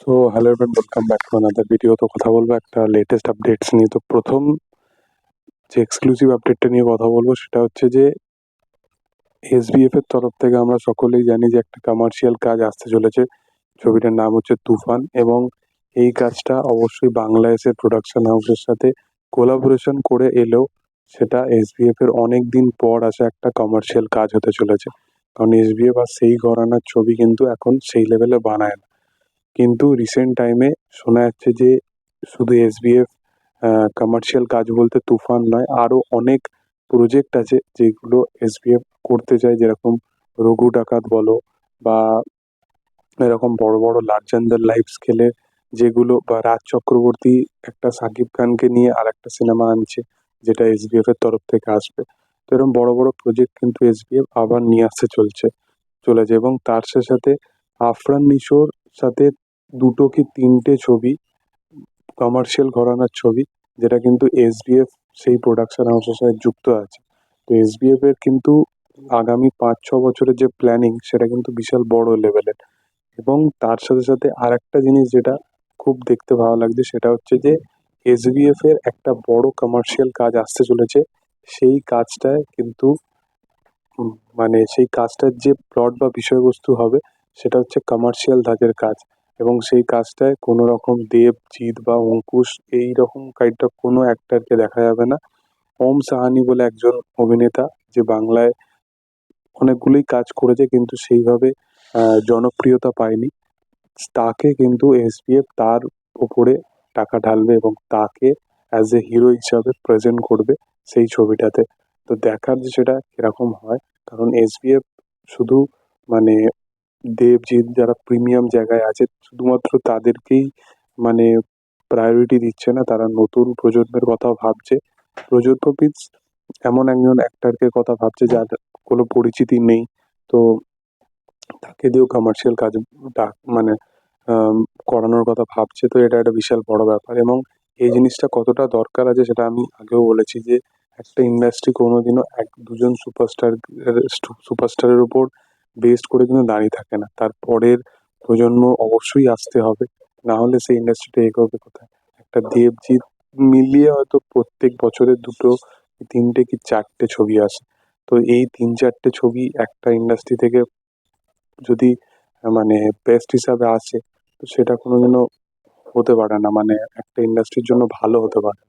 So hello everyone welcome back to another video তো কথা বলব একটা লেটেস্ট আপডেটস নিয়ে। তো প্রথম যে এক্সক্লুসিভ আপডেটটা নিয়ে কথা বলব সেটা হচ্ছে যে এসবিএফ এর তরফ থেকে আমরা সকলেই জানি যে একটা কমার্শিয়াল কাজ আসতে চলেছে। ছবিটার নাম হচ্ছে তুফান এবং এই কাজটা অবশ্যই বাংলাদেশের প্রোডাকশন হাউসের সাথে কোলাবোরেশন করে এলেও সেটা এসবিএফ এর অনেক দিন পর আসা একটা কমার্শিয়াল কাজ হতে চলেছে। কারণ এসবিএফ আর সেই ঘরানার ছবি কিন্তু এখন সেই লেভেলে বানায় না। কিন্তু রিসেন্ট টাইমে শোনা যাচ্ছে যে শুধু এসবিএফ কমার্শিয়াল কাজ বলতে তুফান নয় আরও অনেক প্রজেক্ট আছে যেগুলো এসবিএফ করতে চায়। যেরকম রঘু ডাকাত বলো বা এরকম বড় বড় লার্জার লাইফ স্কেলে যেগুলো বা রাজ চক্রবর্তী একটা সাকিব খানকে নিয়ে আর একটা সিনেমা আনছে, যেটা এসবিএফ এর তরফ থেকে আসবে। তো এরকম বড় বড় প্রজেক্ট কিন্তু এসবিএফ আবার নিয়ে আসতে চলছে, চলেছে এবং তার সাথে সাথে আফরান নিশোর সাথে দুটো কি তিনটে ছবি কমার্শিয়াল ঘরানার ছবি, যেটা কিন্তু এসবিএফ সেই প্রোডাকশন হাউসের সাথে যুক্ত আছে। তো এসবিএফ এর কিন্তু আগামী পাঁচ, ছ বছরের যে প্ল্যানিং সেটা কিন্তু বিশাল বড় লেভেলের এবং তার সাথে সাথে আর একটা জিনিস যেটা খুব দেখতে ভালো লাগছে, সেটা হচ্ছে যে এসবিএফ এর একটা বড় কমার্শিয়াল কাজ আসতে চলেছে। সেই কাজটায় কিন্তু মানে সেই কাজটার যে প্লট বা বিষয়বস্তু হবে সেটা হচ্ছে কমার্শিয়াল ধাঁচের কাজ। এবং সেই কাজটায় কোনো রকম দেব, জিৎ বা অঙ্কুশ এই রকম অফ কোনো অ্যাক্টারকে দেখা যাবে না। ওম সাহানি বলে একজন অভিনেতা যে বাংলায় অনেকগুলোই কাজ করেছে কিন্তু সেইভাবে জনপ্রিয়তা পায়নি। তাকে কিন্তু এসবিএফ তার উপরে টাকা ঢালবে এবং তাকে অ্যাজ এ হিরো হিসাবে প্রেজেন্ট করবে সেই ছবিটাতে। তো দেখার যে সেটা কীরকম হয়, কারণ এসবিএফ শুধু মানে দেবজিৎ যারা প্রিমিয়াম জায়গায় আছে, শুধুমাত্র তাদেরকেই মানে প্রায়োরিটি দিচ্ছে না, তারা নতুন প্রজন্মের কথাও ভাবছে। প্রজন্ম এমন একজন অ্যাক্টারকে কথা ভাবছে যার কোনো পরিচিতি নেই। তো তাকে দিয়েও কমার্শিয়াল কাজ ডাক মানে করানোর কথা ভাবছে। তো এটা একটা বিশাল বড় ব্যাপার। এবং এই জিনিসটা কতটা দরকার আছে সেটা আমি আগেও বলেছি যে, একটা ইন্ডাস্ট্রি কোনোদিনও এক দুজন সুপারস্টার সুপারস্টারের উপর বেস্ড করে কিন্তু দাঁড়িয়ে থাকে না। তার পরের প্রজন্ম অবশ্যই আসতে হবে। না হলে সেই ইন্ডাস্ট্রিটা এগোবে কোথায়? একটা দেবজিৎ মিলিয়ে হয়তো প্রত্যেক বছরে দুটো তিনটে কি চারটে ছবি আসে। তো এই তিন চারটে ছবি একটা ইন্ডাস্ট্রি থেকে যদি মানে বেস্ট হিসাবে আসে, তো সেটা কোনোদিনও হতে পারে না। মানে একটা ইন্ডাস্ট্রির জন্য ভালো হতে পারে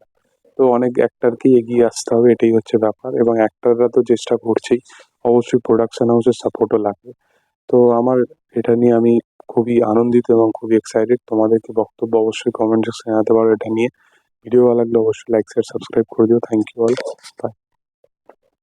তো অনেক অ্যাক্টারকেই এগিয়ে আসতে হবে, এটাই হচ্ছে ব্যাপার। এবং অ্যাক্টাররা তো চেষ্টা করছেই, অবশ্যই প্রোডাকশন হাউসের সাপোর্টও লাগবে। তো আমার এটা নিয়ে আমি খুবই আনন্দিত এবং খুবই এক্সাইটেড তোমাদেরকে বক্তব্য অবশ্যই কমেন্ট সেকশনে জানাতে পারো এটা নিয়ে। ভিডিও ভালো লাগলে অবশ্যই লাইক শেয়ার সাবস্ক্রাইব করে দিও। Thank you all by